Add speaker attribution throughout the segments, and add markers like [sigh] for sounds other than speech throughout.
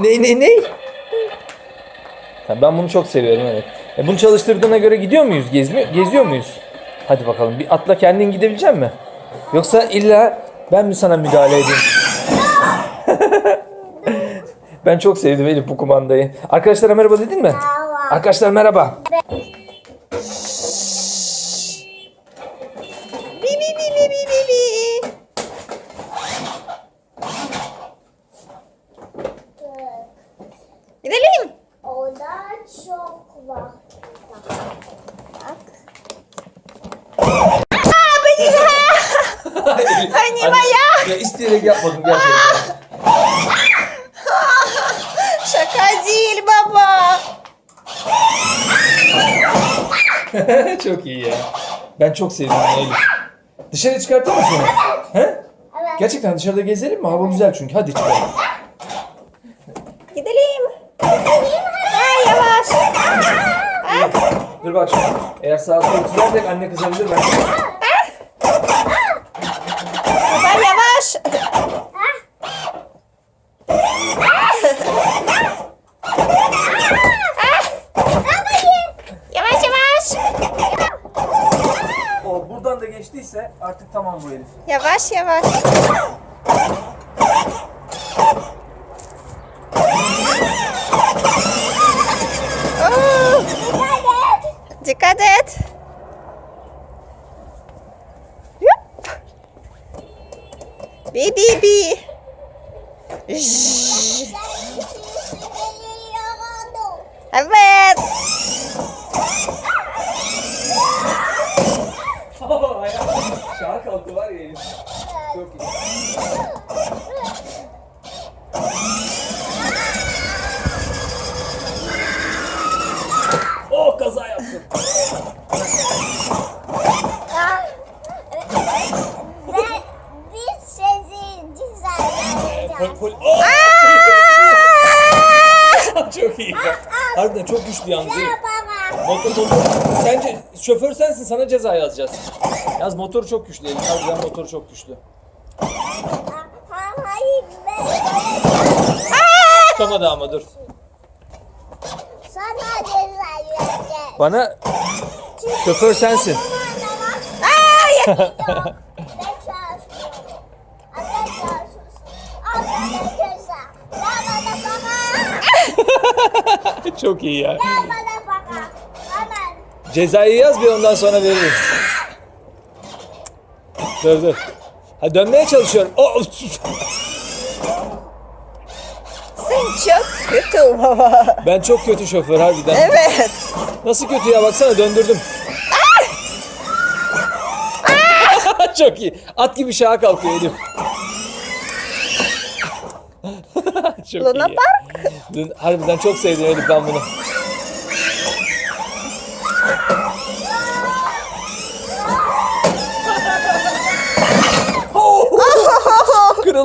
Speaker 1: ne ne ne? Ha, ben bunu çok seviyorum evet. E, bunu çalıştırdığına göre gidiyor muyuz? Gezmiyor, geziyor muyuz? Hadi bakalım bir atla kendin gidebilecek misin? Yoksa illa ben mi sana müdahale edeyim? [laughs] ben çok sevdim Elif bu kumandayı. Arkadaşlara merhaba dedin mi? Arkadaşlar merhaba.
Speaker 2: Bi bi bi bi bi bi bi. Gidelim.
Speaker 3: Orada çok var. Bak.
Speaker 2: Annem ayağı.
Speaker 1: Ya isteyerek yapmadım gerçekten.
Speaker 2: Şaka değil baba. [laughs]
Speaker 1: çok iyi ya. Ben çok sevdim Elif. Dışarı çıkartır mısın? He?
Speaker 3: Evet.
Speaker 1: Gerçekten dışarıda gezelim mi? Hava güzel çünkü. Hadi çıkalım.
Speaker 2: Gidelim. Ay yavaş.
Speaker 1: Dur bak şimdi. Eğer sağa sola çizersek anne kızabilir ben.
Speaker 2: Baba yavaş. Yavaş yavaş.
Speaker 1: O buradan da geçtiyse artık tamam bu Elif.
Speaker 2: Yavaş yavaş. Oo, dikkat et. Yup. Bi bi bi. Zzz. Evet.
Speaker 1: Kalktı var ya Elif. Çok iyi. Oh kaza yaptım.
Speaker 3: Ben bir sesi düzenleyeceğim.
Speaker 1: Pol- Oh! [laughs] çok iyi. Harbiden çok güçlü yalnız.
Speaker 3: Baba.
Speaker 1: Motor motor. Sence şoför sensin sana ceza yazacağız. Yaz motor çok güçlü Elif. Harbiden motor çok güçlü.
Speaker 3: Hayır ben
Speaker 1: Tutamadı ama dur.
Speaker 3: sana ceza vereceğim.
Speaker 1: Bana şoför sensin.
Speaker 3: Baba. [laughs]
Speaker 1: çok iyi ya.
Speaker 3: Baba da baba. Hemen.
Speaker 1: Cezayı yaz bir ondan sonra veririz. Dur dur. Ha dönmeye çalışıyorum. Oh!
Speaker 2: Sen çok kötü baba.
Speaker 1: Ben çok kötü şoför harbiden.
Speaker 2: Evet.
Speaker 1: Nasıl kötü ya baksana döndürdüm. [laughs] çok iyi. At gibi şaha kalkıyor Elif. [laughs] çok
Speaker 2: Luna
Speaker 1: iyi. Dün, harbiden çok sevdim Elif ben bunu.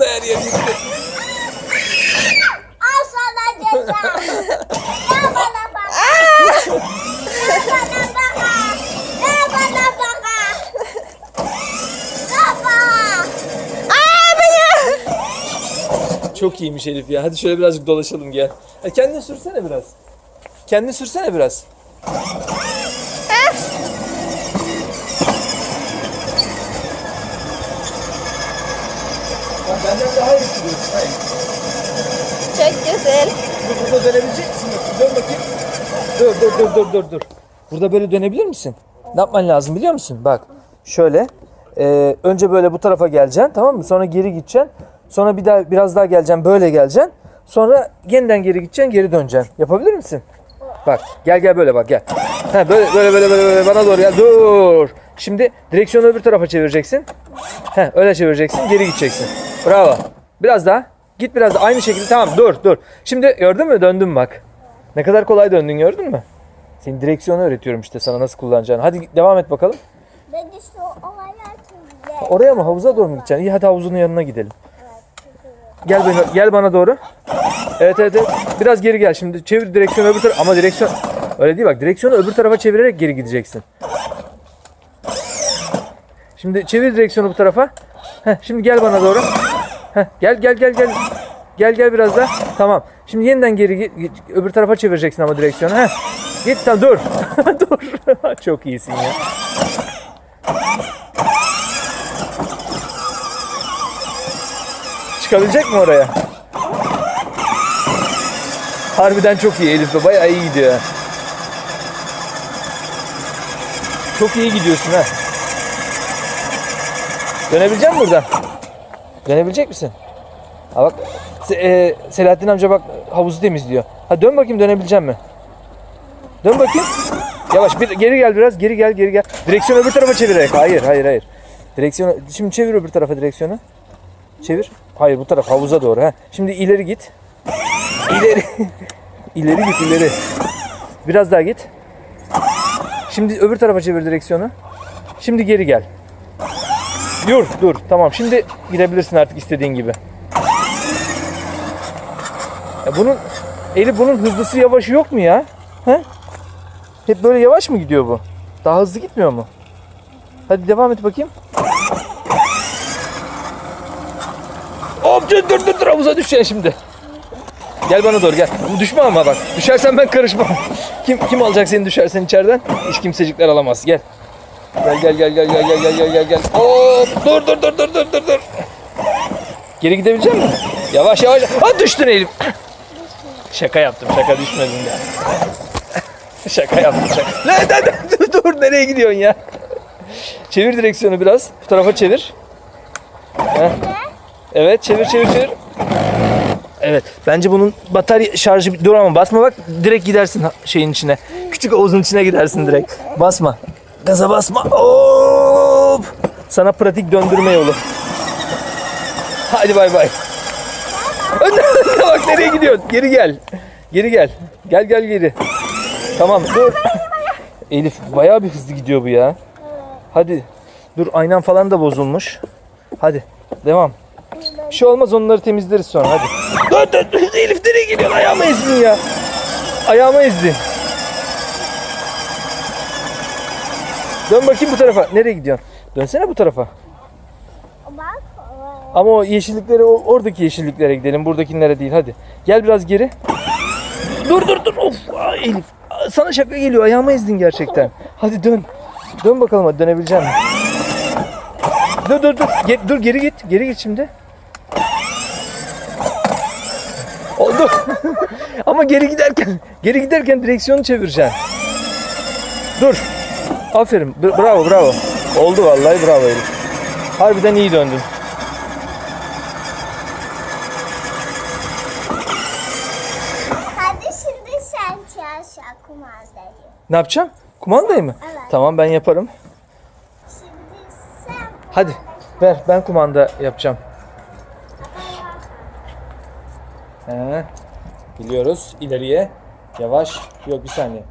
Speaker 1: Kırıldı her yer gitti.
Speaker 3: Al sana ceza. Baba da baba. Baba da baba. Baba da baba. Baba.
Speaker 2: Aa beni.
Speaker 1: Çok iyiymiş Elif ya. Hadi şöyle birazcık dolaşalım gel. Ha, kendin sürsene biraz. Kendin sürsene biraz. Bak Hayır.
Speaker 2: Çok güzel.
Speaker 1: Dur, Burada dönebilecek misin? Dön bakayım. Dur dur dur dur dur dur. Burada böyle dönebilir misin? Ne yapman lazım biliyor musun? Bak şöyle. e, önce böyle bu tarafa geleceksin tamam mı? Sonra geri gideceksin. Sonra bir daha biraz daha geleceksin böyle geleceksin. Sonra yeniden geri gideceksin geri döneceksin. Yapabilir misin? Bak gel gel böyle bak gel. Ha, böyle böyle böyle böyle böyle bana doğru gel. Dur. Şimdi direksiyonu öbür tarafa çevireceksin. He öyle çevireceksin geri gideceksin. Bravo. Biraz daha. Git biraz daha. Aynı şekilde tamam dur dur. Şimdi gördün mü döndüm bak. Ne kadar kolay döndün gördün mü? Senin direksiyonu öğretiyorum işte sana nasıl kullanacağını. Hadi devam et bakalım.
Speaker 3: Ben işte o hayatımda.
Speaker 1: Oraya mı havuza doğru mu gideceksin? İyi hadi havuzun yanına gidelim. Gel beni, gel bana doğru. Evet evet evet. Biraz geri gel. Şimdi çevir direksiyonu öbür tarafa. Ama direksiyon öyle değil bak. Direksiyonu öbür tarafa çevirerek geri gideceksin. Şimdi çevir direksiyonu bu tarafa. Heh, şimdi gel bana doğru. Gel gel gel gel. Gel gel biraz daha. Tamam. Şimdi yeniden geri git. Öbür tarafa çevireceksin ama direksiyonu. Heh. Git tamam dur. [laughs] dur. [laughs] Çok iyisin ya. Çıkabilecek mi oraya? Harbiden çok iyi Elif. Bayağı iyi gidiyor. Çok iyi gidiyorsun ha. Dönebilecek misin buradan? Dönebilecek misin? Ha bak Se- e, Selahattin amca bak havuzu temizliyor. Ha dön bakayım dönebilecek mi? Dön bakayım. Yavaş bir geri gel biraz. Geri gel geri gel. Direksiyonu öbür tarafa çevirerek. Hayır hayır hayır. Direksiyonu şimdi çevir öbür tarafa direksiyonu. Çevir. Hayır bu taraf havuza doğru ha. Şimdi ileri git. İleri. [laughs] ileri git ileri. Biraz daha git. Şimdi öbür tarafa çevir direksiyonu. Şimdi geri gel. Dur dur tamam şimdi gidebilirsin artık istediğin gibi. Ya bunun Elif bunun hızlısı yavaşı yok mu ya? He? Hep böyle yavaş mı gidiyor bu? Daha hızlı gitmiyor mu? Hadi devam et bakayım. Hop dur dur dur havuza düşeceksin şimdi. Gel bana doğru gel. Düşme ama bak. Düşersen ben karışmam. [laughs] Kim kim alacak seni düşersen içeriden? Hiç kimsecikler alamaz. Gel. Gel gel gel gel gel gel gel gel gel gel. Hop dur dur dur dur dur dur dur. Geri gidebilecek misin? Yavaş yavaş. Ha düştün Elif. Şaka yaptım. Şaka düşmedin ya. şaka yaptım şaka. Lan lan lan, dur, dur nereye gidiyorsun ya? Çevir direksiyonu biraz. Bu tarafa çevir. Heh. Evet çevir çevir çevir. Evet. Bence bunun batarya şarjı dur ama basma bak direkt gidersin şeyin içine. Küçük havuzun içine gidersin direkt. Basma. Gaza basma. Hop. Sana pratik döndürme yolu. Hadi bay bay. Önüne bak nereye gidiyorsun? Geri gel. Geri gel. Gel gel geri. Tamam dur. Elif bayağı bir hızlı gidiyor bu ya. Hadi. Dur aynan falan da bozulmuş. Hadi devam. Bir şey olmaz onları temizleriz sonra hadi. Dur dur Elif nereye gidiyorsun? Ayağıma ezdin ya. Ayağıma ezdin. Dön bakayım bu tarafa. Nereye gidiyorsun? Dönsene bu tarafa.
Speaker 3: Bak.
Speaker 1: Ama o yeşilliklere, o- oradaki yeşilliklere gidelim. Buradakilere değil hadi. Gel biraz geri. Dur dur dur. Of Elif. Sana şaka geliyor. Ayağıma ezdin gerçekten. Hadi dön. Dön bakalım hadi dönebilecek misin? Dur dur dur. Ge- dur geri git. Geri git şimdi. Oldu. [laughs] Ama geri giderken geri giderken direksiyonu çevireceksin. Dur. Aferin. Bra- bravo bravo. Oldu vallahi bravo Elif. Harbiden iyi döndün.
Speaker 3: Hadi şimdi sen çalışa kumandayı.
Speaker 1: Ne yapacağım? Kumandayı mı?
Speaker 3: Evet.
Speaker 1: Tamam ben yaparım.
Speaker 3: Şimdi sen
Speaker 1: Hadi ver ben kumanda yapacağım. He. Biliyoruz ileriye. Yavaş. Yok bir saniye.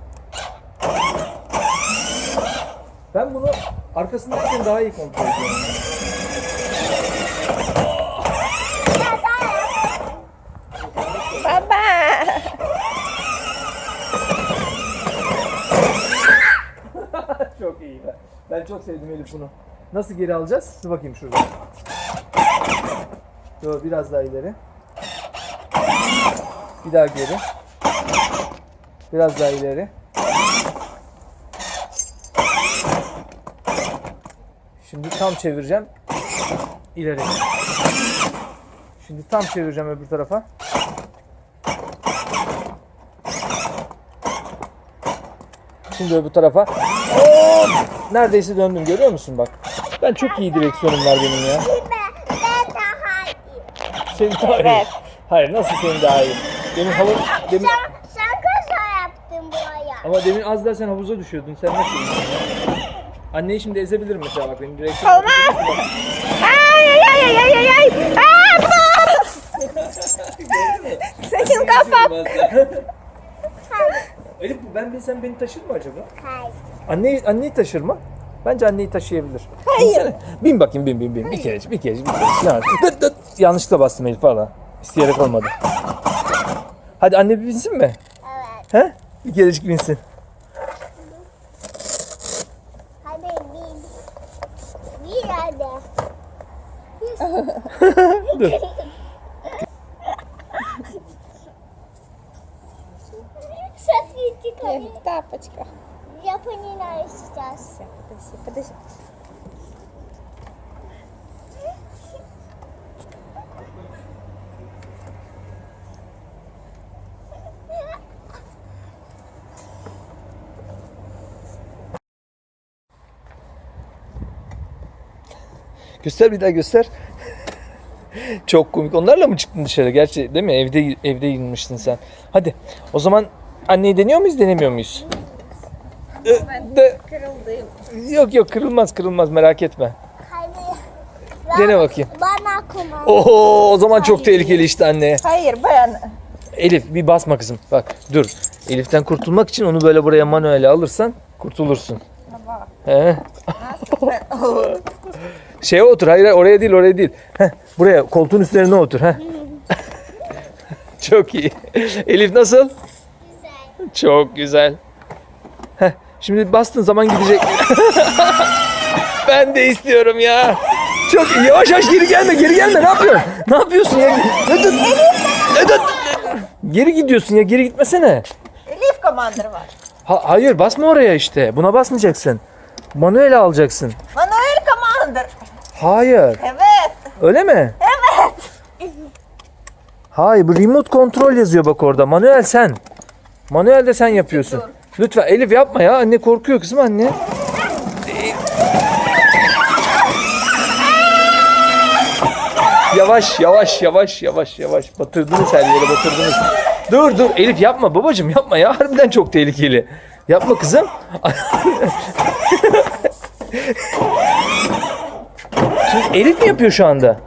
Speaker 1: Ben bunu arkasındayken daha iyi kontrol ediyorum.
Speaker 2: Baba. [laughs]
Speaker 1: Çok iyi. Ben çok sevdim Elif bunu. Nasıl geri alacağız? Dur bakayım şurada. Dur biraz daha ileri. Bir daha geri. Biraz daha ileri. Şimdi tam çevireceğim. İleri. Şimdi tam çevireceğim öbür tarafa. Şimdi öbür tarafa. Hop! Neredeyse döndüm görüyor musun bak. Ben çok iyi direksiyonum var benim ya.
Speaker 3: ben, daha iyi.
Speaker 1: Senin daha iyi.
Speaker 2: Evet.
Speaker 1: Hayır nasıl senin daha iyi? Demin havuz, demin,
Speaker 3: Sen, sen kaza yaptın buraya.
Speaker 1: ama demin az daha sen havuza düşüyordun. Sen nasıl? Anneyi şimdi ezebilirim mesela bak benim direksiyonum.
Speaker 2: Olmaz. Ay ay ay ay ay ay. Aa. Senin kafam.
Speaker 1: Elif bu ben bilsem beni taşır mı acaba?
Speaker 3: Hayır.
Speaker 1: Anneyi, anneyi taşır mı? Bence anneyi taşıyabilir.
Speaker 2: Hayır.
Speaker 1: Binsene. Bin bakayım bin bin bin. Bir kere bir kere bir kere. Yani, dıt dıt. Yanlışlıkla bastım Elif valla. İsteyerek olmadı. Hadi anne bir binsin mi?
Speaker 3: Evet.
Speaker 1: He? Bir kerecik binsin.
Speaker 3: Hadi bin. Bir hadi.
Speaker 1: Dur
Speaker 3: Тихо.
Speaker 2: Тапочка.
Speaker 3: Я понимаю сейчас.
Speaker 2: Подожди, подожди.
Speaker 1: Göster bir daha göster. Çok komik. Onlarla mı çıktın dışarı? Gerçi değil mi? Evde evde yürümüştün sen. Hadi. O zaman anneyi deniyor muyuz, denemiyor muyuz? Ee, de,
Speaker 2: Kırıldım.
Speaker 1: yok yok kırılmaz kırılmaz merak etme.
Speaker 3: Hadi.
Speaker 1: Dene bakayım.
Speaker 3: Bana kumanda.
Speaker 1: Oho o zaman çok tehlikeli işte anne.
Speaker 2: Hayır bayan.
Speaker 1: Elif bir basma kızım. Bak dur. Elif'ten kurtulmak için onu böyle buraya manuele alırsan kurtulursun.
Speaker 2: Baba.
Speaker 1: He. [laughs] Şeye otur. Hayır hayır, oraya değil oraya değil. Heh, buraya koltuğun üzerine otur. Heh. [laughs] Çok iyi. Elif nasıl? Çok güzel. Heh, şimdi bastığın zaman gidecek. [laughs] ben de istiyorum ya. Çok. Yavaş yavaş geri gelme geri gelme ne yapıyorsun? Ne yapıyorsun ya? Ne dur? Ne dur? Geri gidiyorsun ya geri gitmesene.
Speaker 2: Elif commander var.
Speaker 1: Ha, hayır basma oraya işte. Buna basmayacaksın. Manuel alacaksın.
Speaker 2: Manuel commander.
Speaker 1: Hayır.
Speaker 2: Evet.
Speaker 1: Öyle mi? Evet. Hayır bu remote kontrol yazıyor bak orada. Manuel sen. Manuel de sen yapıyorsun. Lütfen Elif yapma ya. Anne korkuyor kızım anne. Yavaş yavaş yavaş yavaş yavaş. Batırdınız her yere batırdınız. Dur dur Elif yapma babacım yapma ya. Harbiden çok tehlikeli. Yapma kızım. Şimdi Elif mi yapıyor şu anda?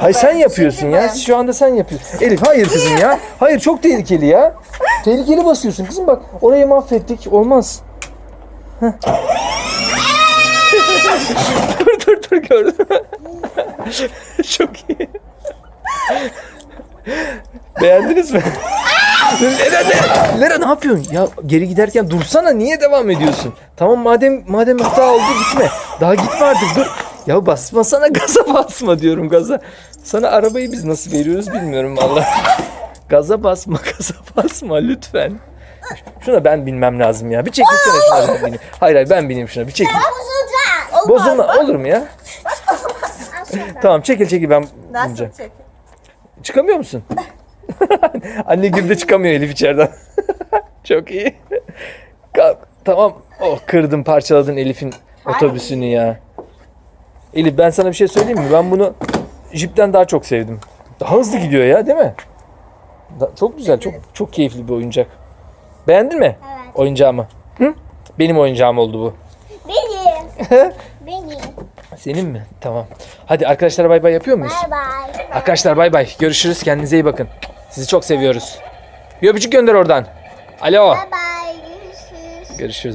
Speaker 1: Hayır sen yapıyorsun ya. Şu anda sen yapıyorsun. Elif hayır kızım ya. Hayır çok tehlikeli ya. Tehlikeli basıyorsun kızım bak. Orayı mahvettik. Olmaz. Heh. [laughs] dur dur dur gördüm. [laughs] çok iyi. Beğendiniz mi? [laughs] Lera, Lera, Lera ne yapıyorsun? Ya geri giderken dursana niye devam ediyorsun? Tamam madem madem hata oldu gitme. Daha gitme artık dur. Ya basmasana gaza basma diyorum gaza. Sana arabayı biz nasıl veriyoruz bilmiyorum vallahi. Gaza basma [laughs] gaza basma lütfen. Şuna ben binmem lazım ya. Bir çekilsene şuna ben bineyim. Hayır hayır ben bineyim şuna bir çekil.
Speaker 3: Bozulacak.
Speaker 1: Bozulma olur mu ya? [laughs] tamam çekil çekil ben
Speaker 2: Nasıl
Speaker 1: bineceğim.
Speaker 2: çek?
Speaker 1: Çıkamıyor musun? [laughs] Anne gibi de çıkamıyor Elif içeriden. Çok iyi. Kalk. Tamam. Oh kırdın parçaladın Elif'in otobüsünü ya. Elif ben sana bir şey söyleyeyim mi? Ben bunu Jeep'ten daha çok sevdim. Daha hızlı gidiyor ya değil mi? Da- çok güzel, çok çok keyifli bir oyuncak. Beğendin mi
Speaker 3: Evet.
Speaker 1: oyuncağımı? Hı? Benim oyuncağım oldu bu.
Speaker 3: Benim. [laughs] Benim.
Speaker 1: Senin mi? Tamam. Hadi arkadaşlara bay bay yapıyor muyuz?
Speaker 3: Bye bye.
Speaker 1: Arkadaşlar bay bay. Görüşürüz. Kendinize iyi bakın. Sizi çok seviyoruz. Bir öpücük gönder oradan. Alo.
Speaker 3: Bye bye. Görüşürüz.
Speaker 1: Görüşürüz.